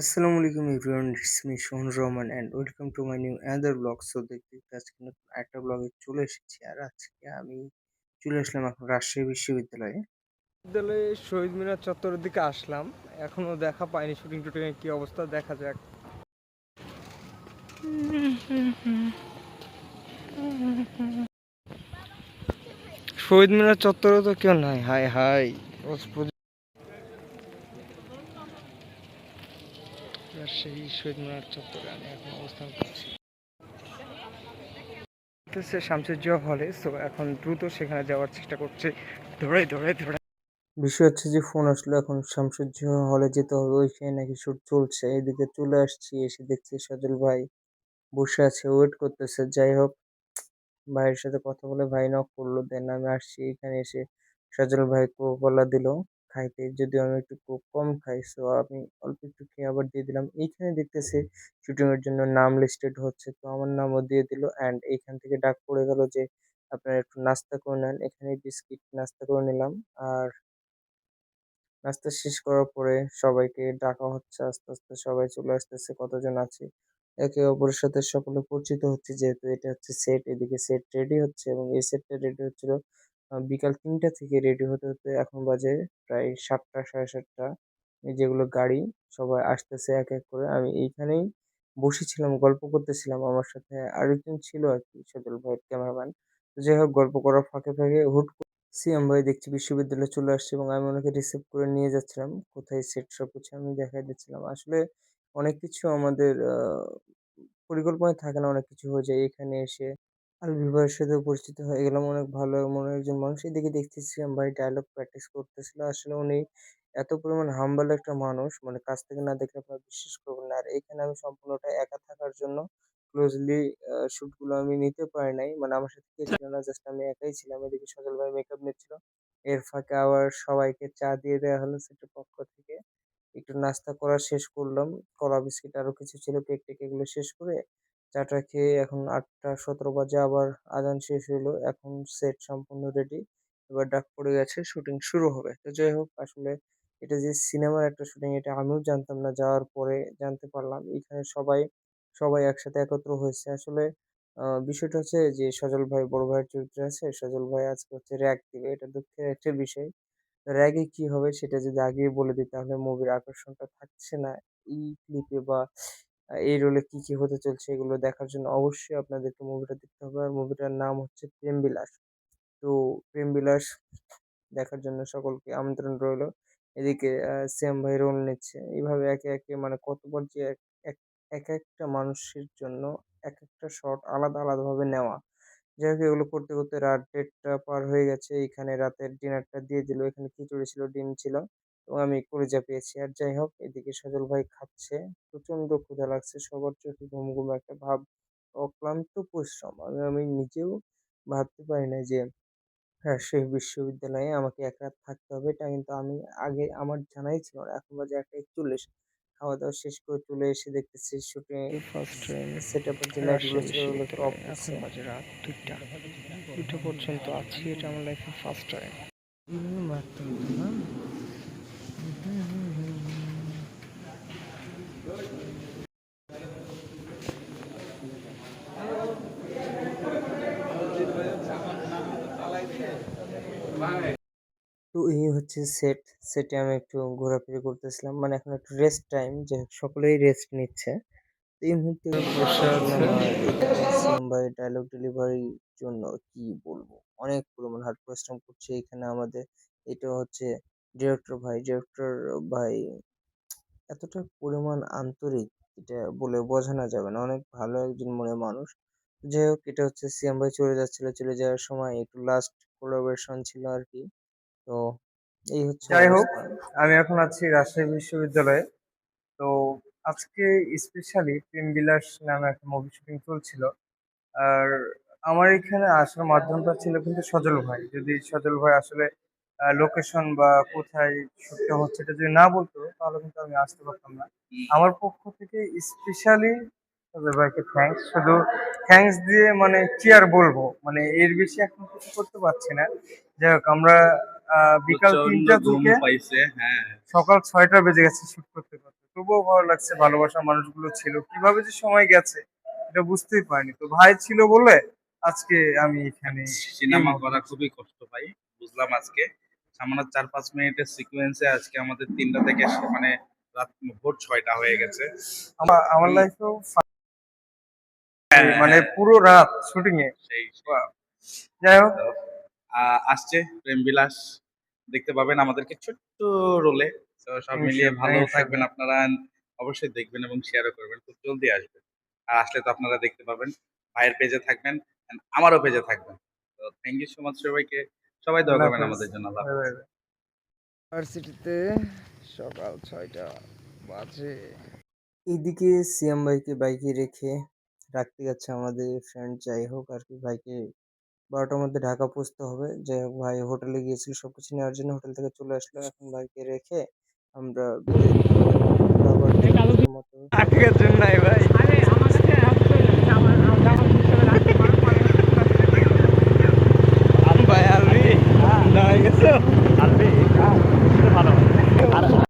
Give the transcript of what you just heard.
আসসালামু আলাইকুম everyone it's Sohan Rahman and welcome to my new another blog so দেখতে দেখতে আজকে নতুন একটা ব্লগে চলে এসেছি। আর আজকে আমি চলে আসলাম এখন রাজশাহী বিশ্ববিদ্যালয়ে। বিদ্যালয়ে শহীদ মিনার চত্বরের দিকে আসলাম। এখনও দেখা পাইনি শুটিং টুটিং এর কি অবস্থা, দেখা যাক। শহীদ মিনার চত্বরে তো কেউ নাই। হাই হাই সেই শহীদ মিনার চত্বরে আমি এখন অবস্থান করছি। হচ্ছে শামসুজ্জোয়া হলে তো এখন দ্রুত সেখানে যাওয়ার চেষ্টা করছে। ধরে ধরে ধরে। বিষয় হচ্ছে যে ফোন আসলো এখন শামসুজ্জ হলে যেতে হবে ওইখানে নাকি শুট চলছে। এদিকে চলে আসছি এসে দেখছি সজল ভাই বসে আছে ওয়েট করতেছে। যাই হোক ভাইয়ের সাথে কথা বলে ভাই নক করল দেন আমি আসছি এখানে এসে সজল ভাই কোকোলা দিল। খাইতে যদিও আমি একটু কোক কম খাই সো আমি অল্প একটু খেয়ে আবার দিয়ে দিলাম। এইখানে দেখতেছি শুটিং এর জন্য নাম লিস্টেড হচ্ছে। তো আমার নামও দিয়ে দিল অ্যান্ড এইখান থেকে ডাক পড়ে গেল যে, আপনারা একটু নাস্তা করে নেন। এখানে বিস্কিট নাস্তা করে নিলাম। আর নাস্তা শেষ করার পরে সবাইকে ডাকা হচ্ছে। আস্তে আস্তে সবাই চলে আসতেছে, কতজন আছে? একে অপরের সাথে সকলে পরিচিত হচ্ছে, যেহেতু এটা হচ্ছে সেট এদিকে সেট রেডি হচ্ছে এবং এই সেটটা রেডি হচ্ছিল বিকাল তিনটা থেকে রেডি হতে হতে এখন বাজে প্রায় সাতটা, সাড়ে সাতটা। এই যেগুলো গাড়ি, সবাই আসতেছে এক এক করে। আমি এইখানেই বসেছিলাম, গল্প করতেছিলাম। আমার সাথে আরেকজন ছিল আর কি, সজল ভাই, ক্যামেরাম্যান। যাই হোক, গল্প করার ফাঁকে ফাঁকে হুট সিএম ভাই দেখছি বিশ্ববিদ্যালয়ে চলে আসছে এবং আমি ওনাকে রিসিভ করে নিয়ে যাচ্ছিলাম। কোথায় সেট সব কিছু আমি দেখাই দিচ্ছিলাম। আসলে অনেক কিছু আমাদের পরিকল্পনায় থাকে না, অনেক কিছু হয়ে যায়। এখানে এসে আলভি ভাইয়ের সাথে পরিচিত হয়ে গেলাম, অনেক ভালো মনের একজন মানুষ এদিকে দেখতেছি সিএম ভাই ডায়লগ প্র্যাকটিস করতেছিল। আসলে উনি এত পরিমাণ হাম্বল একটা মানুষ মানে কাছ থেকে না দেখলে আপনারা বিশ্বাস করবেন না। আর এখানে আমি সম্পূর্ণটা একা থাকার জন্য ক্লোজলি শুটগুলো আমি নিতে পারি নাই। মানে আমার সাথে কেউ ছিল না জাস্ট আমি একাই ছিলাম। এদিকে সজল ভাই মেকআপ নিচ্ছিল। এর ফাঁকে আবার সবাইকে চা দিয়ে দেওয়া হলো সেটার পক্ষ থেকে। একটু নাস্তা করা শেষ করলাম। কলা বিস্কিট আরও কিছু ছিল কেক টেক এগুলো শেষ করে চাটা খেয়ে এখন আটটা সতেরো বাজে, আবার আজান শেষ হলো এখন সেট সম্পূর্ণ রেডি এবার ডাক পড়ে গেছে শুটিং শুরু হবে। তো যাই হোক, আসলে এটা যে সিনেমার একটা শুটিং এটা আমিও জানতাম না, যাওয়ার পরে জানতে পারলাম। এখানে সবাই সবাই একসাথে একত্র হয়েছে। আসলে বিষয়টা হচ্ছে যে, সজল ভাই বড় ভাইয়ের চরিত্রে আছে, সজল ভাই আজকে হচ্ছে র্যাগ দিবে, এটা দুঃখের একটা বিষয়। র্যাগে কি হবে, সেটা যদি আগে বলে দিই, তাহলে মুভির আকর্ষণটা থাকছে না। এই ক্লিপে বা এই রোলে কি, কি হতে চলছে এগুলো দেখার জন্য অবশ্যই আপনাদেরকে মুভিটা দেখতে হবে। আর মুভিটার নাম হচ্ছে 'প্রেমবিলাস'। তো 'প্রেমবিলাস' দেখার জন্য সকলকে আমন্ত্রণ রইল। এদিকে শ্যাম ভাই রোল নিচ্ছে। এভাবে একে, একে মানে কতবার যে এক এক একেকটা মানুষের জন্য এক একটা শট আলাদা, আলাদাভাবে নেওয়া। যাই হোক এগুলো করতে, করতে রাত ১:৩০ পার হয়ে গেছে। এখানে রাতের ডিনারটা দিয়ে দিল। এখানে খিচুড়ি ছিল, ডিম ছিল এবং আমি কলিজা পেয়েছি। আর যাই হোক এদিকে সজল ভাই খাচ্ছে। প্রচণ্ড ক্ষুধা লাগছে। সবার চোখে ঘুম, ঘুম একটা ভাব। অক্লান্ত পরিশ্রম। আমি আমি নিজেও ভাবতে পারি না যে রাজশাহী বিশ্ববিদ্যালয়ে আমাকে এক রাত থাকতে হবে। এটা কিন্তু আমি আগে আমার জানাই ছিল না। এখন বাজে ১:৪১ খাওয়া-দাওয়া শেষ করে চলে এসে দেখতেছি শুটিং ফার্স্ট ট্রেন সেটআপের যে লাইটগুলো ছিল ওগুলো একটু অফ এখন করছে। বাজে রাত দুইটা দুইটা পর্যন্ত আছি এটা আমার লাইফে ফার্স্ট টাইম এভাবে মারতে হতো না? তো এই হচ্ছে সেট। সেটে আমি একটু ঘোরাফেরি করতেছিলাম। মানে এখন একটু রেস্ট টাইম। যে সকলেই রেস্ট নিচ্ছে। তো এই মুহূর্তে ডায়লগ ডেলিভারির জন্য কি বলব? অনেক পরিমাণ হার্ড পরিশ্রম করছে এখানে আমাদের। এটা হচ্ছে ডিরেক্টর ভাই। ডিরেক্টর ভাই এতটা পরিমাণ আন্তরিক এটা বলে বোঝানো যাবে না। অনেক ভালো একজন মনে মানুষ। যাই হোক এটা হচ্ছে সিয়াম ভাই চলে যাচ্ছিল। চলে যাওয়ার সময় একটু লাস্ট কোলাবরেশন ছিল আর কি তো এই হচ্ছে যাই হোক আমি এখন আছি রাজশাহী বিশ্ববিদ্যালয়ে। তো আজকে স্পেশালি প্রেম বিলাস নামে একটা মুভি শুটিং চলছিল। আর আমার এখানে আসার মাধ্যমটা ছিল কিন্তু সজল ভাই। যদি সজল ভাই আসলে লোকেশন বা কোথায় শুটটা হচ্ছে এটা যদি না বলতো তাহলে কিন্তু আমি আসতে পারতাম না। আমার পক্ষ থেকে স্পেশালি ভাইকে থ্যাঙ্কস শুধু থ্যাঙ্কস দিয়ে মানে কি আর বলব? মানে এর বেশি এখন কিছু করতে পারছি না। যাই হোক আমরা বিকাল তিনটা থেকে হ্যাঁ। সকাল ছয়টা বেজে গেছে শুট করতে করতে। তবুও ভালো লাগছে ভালোবাসার মানুষগুলো ছিল। কীভাবে যে সময় গেছে এটা বুঝতেই পারিনি। তো ভাই ছিল বলে আজকে আমি এখানে সিনেমা করা খুবই কষ্ট ভাই বুঝলাম আজকে। সামান্য চার পাঁচ মিনিটের সিকোয়েন্সে আজকে আমাদের তিনটা থেকে মানে রাত ভোর ছয়টা হয়ে গেছে। আমার আমার লাইফেও মানে পুরো রাত শুটিং এ। সেই যাই হোক। আহ, আসছে প্রেম বিলাস দেখতে পাবেন আমাদেরকে ছোট্ট রোলে তো সব মিলিয়ে ভালো থাকবেন আপনারা। অবশ্যই দেখবেন এবং শেয়ারও করবেন। খুব জলদি আসবেন। আর আসলে তো আপনারা দেখতে পাবেন। ভাইয়ের পেজে থাকবেন আমারও পেজে থাকবেন। তো থ্যাংক ইউ সো মাচ সবাইকে। সবাই দোয়া করবেন আমাদের জন্য। আল্লাহ। ইউনিভার্সিটিতে সকাল ছয়টা বাজে। এইদিকে সিয়াম ভাইকে বাইকে রেখে রাখতে যাচ্ছে আমাদের ফ্রেন্ড যাই হোক আর কি ভাইকে। বারোটার মধ্যে ঢাকা পৌঁছতে হবে। যাই হোক ভাই হোটেলে গিয়েছিল, সবকিছু নেওয়ার জন্য হোটেল থেকে চলে আসলো। এখন ভাইকে রেখে আমরা মতো